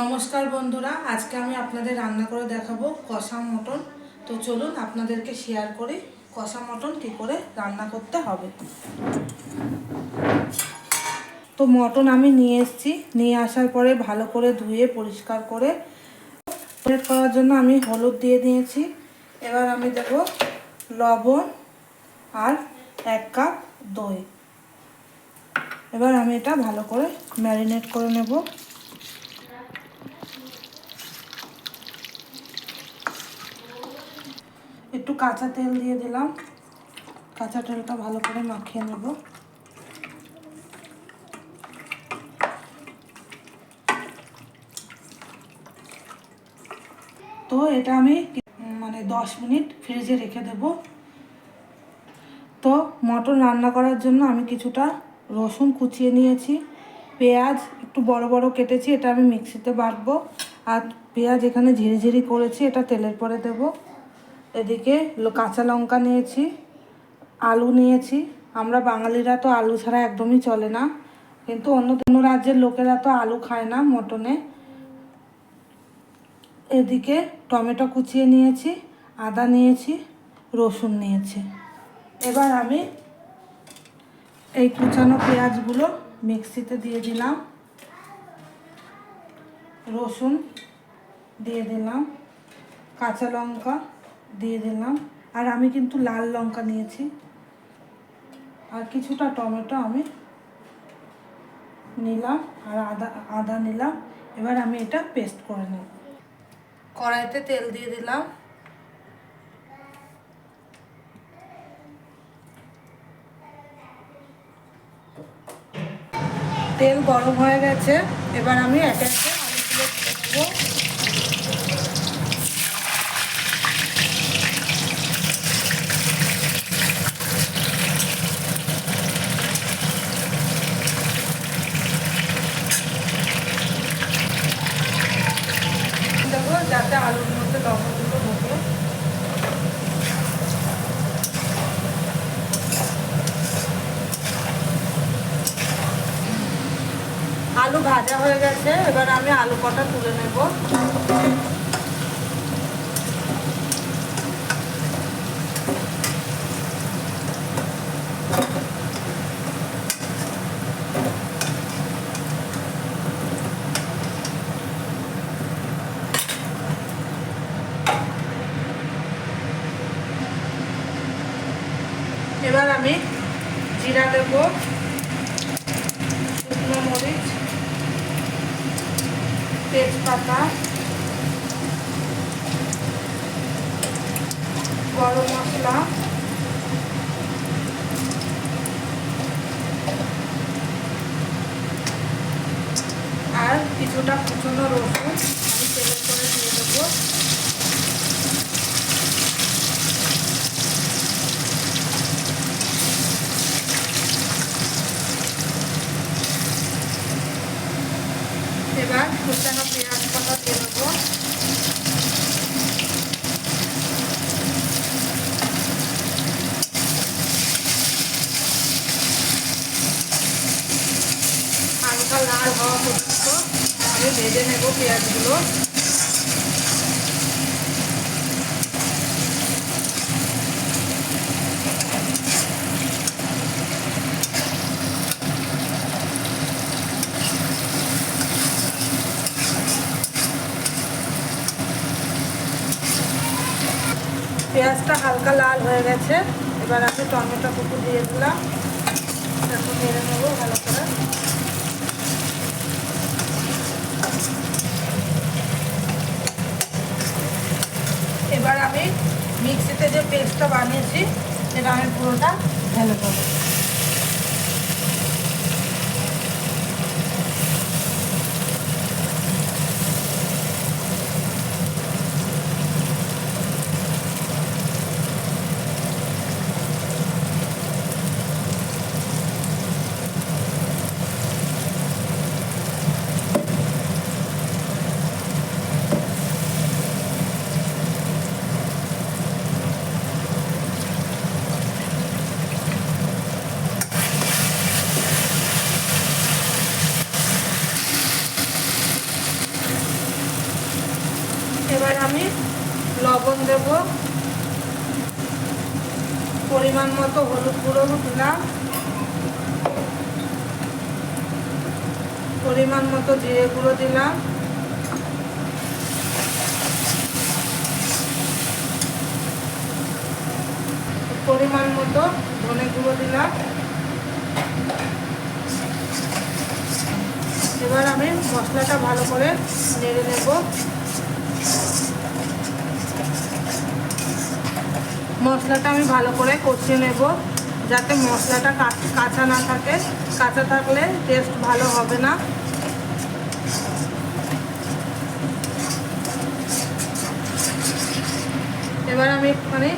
নমস্কার বন্ধুরা, আজকে আমি আপনাদের রান্না করে দেখাবো কষা মটন। তো চলুন আপনাদেরকে শেয়ার করি কষা মটন কী করে রান্না করতে হবে। তো মটন আমি নিয়ে এসেছি, নিয়ে আসার পরে ভালো করে ধুয়ে পরিষ্কার করে করার জন্য আমি হলুদ দিয়ে দিয়েছি। এবার আমি দেব লবণ আর এক কাপ দই। এবার আমি এটা ভালো করে ম্যারিনেট করে নেব। একটু কাঁচা তেল দিয়ে দিলাম। কাঁচা তেলটা ভালো করে মাখিয়ে নেব। তো এটা আমি মানে দশ মিনিট ফ্রিজে রেখে দেব। তো মটন রান্না করার জন্য আমি কিছুটা রসুন কুচিয়ে নিয়েছি। পেঁয়াজ একটু বড় বড় কেটেছি, এটা আমি মিক্সিতে বাটবো। আর পেঁয়াজ এখানে ঝিরিঝিরি করেছি, এটা তেলের পরে দেব। এদিকে কাঁচা লঙ্কা নিয়েছি, আলু নিয়েছি। আমরা বাঙালিরা তো আলু ছাড়া একদমই চলে না। কিন্তু অন্য অন্য রাজ্যের লোকেরা তো আলু খায় না মটনে। এদিকে টমেটো কুচিয়ে নিয়েছি, আদা নিয়েছি, রসুন নিয়েছি। এবার আমি এই কুচানো পেঁয়াজগুলো মিক্সিতে দিয়ে দিলাম। রসুন দিয়ে দিলাম, কাঁচা লঙ্কা। দিয়ে দিলাম। আর আমি কিন্তু লাল লঙ্কা নিয়েছি। আর কিছুটা টমেটো আমি নিলাম আর আদা আদা নিলাম। এবার আমি এটা পেস্ট করে নেব। কড়াইতে তেল দিয়ে দিলাম। তেল গরম হয়ে গেছে। এবার আমি একে একে আলুগুলো দিয়ে দেবো দেবো যাতে আলুর লবণ দুটো মুখে আলু ভাজা হয়ে গেছে এবার আমি আলু কটা তুলে নেব এবার আমি জিরা দেবো শুকনো মরিচ তেজপাতা গরম মশলা আর কিছুটা কুচনো রসুন আমি তেলের করে দিয়ে দেবো এবার কুচানো পেঁয়াজ পাতা দিয়ে দেবো হালকা লাল হওয়া পর্যন্ত আমি ভেজে নেব পেঁয়াজগুলো পেঁয়াজটা হালকা লাল হয়ে গেছে। এবার আমি টমেটো কুকুর দিয়ে দিলাম। একটু নেড়ে নেব ভালো করে এবার আমি মিক্সিতে যে পেস্টটা বানিয়েছি সেটা আমি পুরোটা ঢেলে দেবো। লবণ দেব। পরিমাণ মতো হলুদ গুঁড়ো দিলাম। পরিমাণ মতো জিরে গুঁড়ো দিলাম। পরিমাণ মতো ধনে গুঁড়ো দিলাম। এবার আমি মশলাটা ভালো করে নেড়ে নেব। মশলাটা আমি ভালো করে কষিয়ে নেব, যাতে মশলাটা কাঁচা না থাকে। কাঁচা থাকলে টেস্ট ভালো হবে না। এবার আমি একটুখানি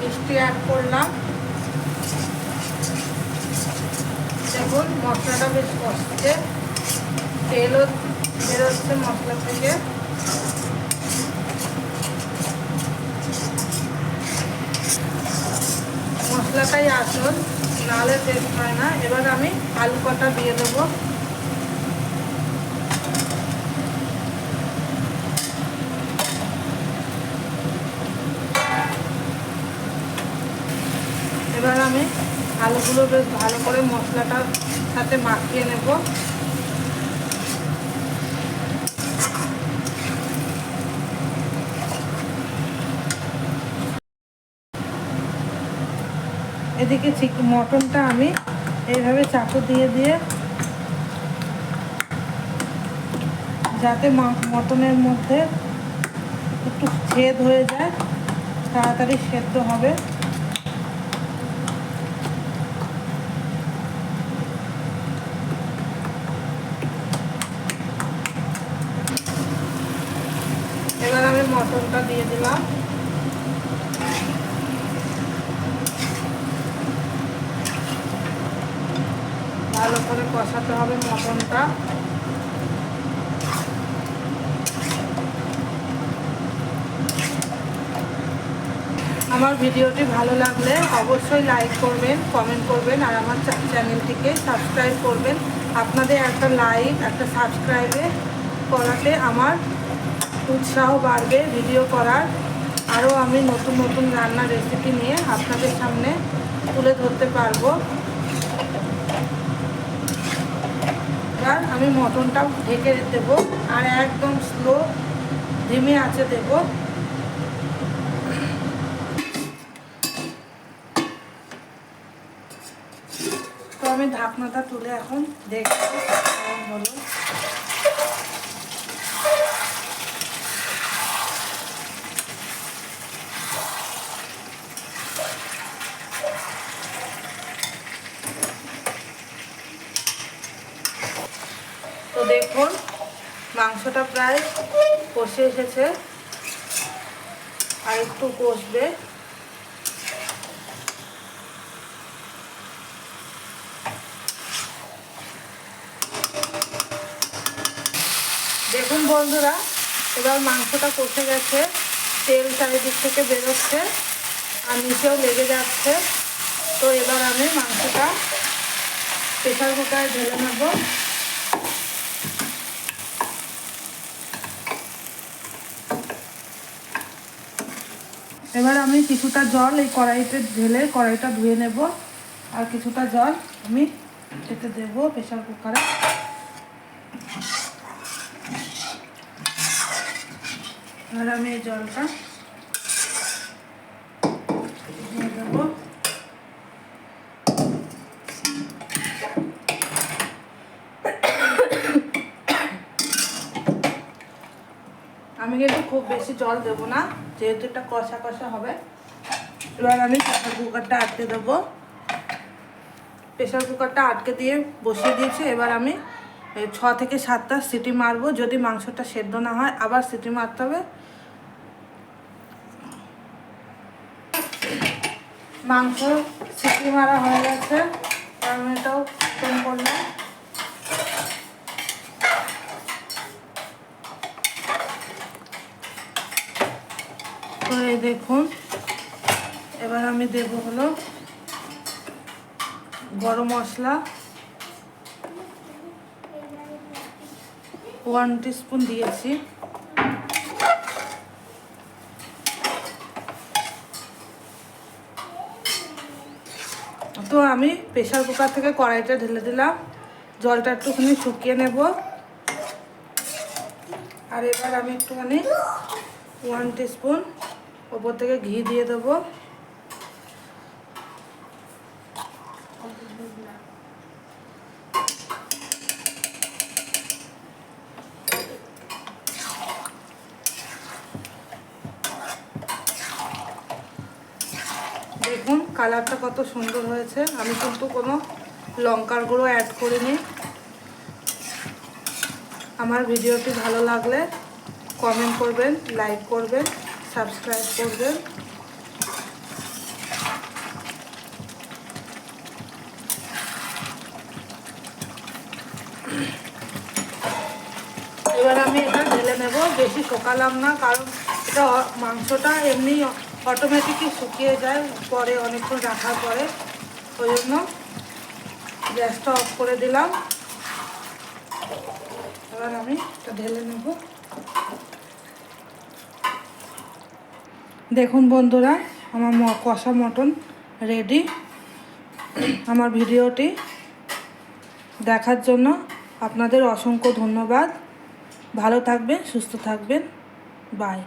মিষ্টি অ্যাড করলাম। দেখুন, মশলাটা বেশ কষছে। তেলও বেরোচ্ছে মশলা থেকে। মশলাটাই আসল নাহলে টেস্ট হয় না। এবার আমি আলু কটা দিয়ে দেবো। এবার আমি আলুগুলো বেশ ভালো করে মশলাটার সাথে মাখিয়ে নেব। এদিকে চিক মটনটা আমি এইভাবে চাকু দিয়ে দিয়ে যাতে মটনের মধ্যে একটু ছেদ হয়ে যায়, তাড়াতাড়ি সেদ্ধ হবে। এবার আমি মটনটা দিয়ে দিলাম ভালো করে কষাতে হবে মটনটা। আমার ভিডিওটি ভালো লাগলে অবশ্যই লাইক করবেন কমেন্ট করবেন, আর আমার চ্যানেলটিকে সাবস্ক্রাইব করবেন। আপনাদের একটা লাইক একটা সাবস্ক্রাইবে করাতে আমার উৎসাহ বাড়বে ভিডিও করার। আরও আমি নতুন নতুন রান্নার রেসিপি নিয়ে আপনাদের সামনে তুলে ধরতে পারব। এবার আমি মটনটাও ঢেকে দেব আর একদম স্লো ধিমে আছে দেব। তো আমি ঢাকনাটা তুলে এখন দেখব হলো তো দেখুন, মাংসটা প্রায় কষে এসেছে। আর একটু কষবে। দেখুন বন্ধুরা, এবার মাংসটা কষে গেছে, তেল চারিদিক থেকে বেরোচ্ছে, আর নিচেও লেগে যাচ্ছে। তো এবার আমি মাংসটা প্রেশার কুকারে ঢেলে নেব। এবার আমি কিছুটা জল, এই কড়াইতে ঢেলে কড়াইটা ধুয়ে নেব। আর কিছুটা জল আমি খেতে দেব প্রেশার কুকারে। এবার আমি এই জলটা দিয়ে দেবো আমি কিন্তু খুব বেশি জল দেব না, যেহেতু এটা কষা কষা হবে। এবার আমি প্রেশার কুকারটা আটকে দেবো। প্রেশার কুকারটা আটকে দিয়ে বসিয়ে দিয়েছি। এবার আমি ছ থেকে সাতটা সিটি মারবো, যদি মাংসটা সেদ্ধ না হয়, আবার সিটি মারতে হবে। মাংস সিটি মারা হয়ে গেছে। আমি এটাও করলাম। করে দেখুন। এবার আমি দেব হলো গরম মশলা। ওয়ান স্পুন দিয়েছি। তো আমি প্রেশার কুকার থেকে কড়াইটা ঢেলে দিলাম। জলটা একটুখানি শুকিয়ে নেব। আর এবার আমি একটুখানি ওয়ান স্পুন ওপর থেকে ঘি দিয়ে দেবো। দেখুন, কালারটা কত সুন্দর হয়েছে। আমি কিন্তু কোনো লঙ্কার গুঁড়ো অ্যাড করিনি। আমার ভিডিওটি ভালো লাগলে কমেন্ট করবেন লাইক করবেন। সাবস্ক্রাইব করবেন এবার আমি এটা ঢেলে নেব, বেশি শোকালাম না, কারণ এটা মাংসটা এমনি অটোমেটিকই শুকিয়ে যায়, পরে অনেকক্ষণ রাখার পরে। ওই জন্য গ্যাসটা অফ করে দিলাম। এবার আমি এটা ঢেলে নেব। দেখুন বন্ধুরা, আমার কষা মটন রেডি আমার ভিডিওটি দেখার জন্য আপনাদের অসংখ্য ধন্যবাদ। ভালো থাকবেন, সুস্থ থাকবেন। বাই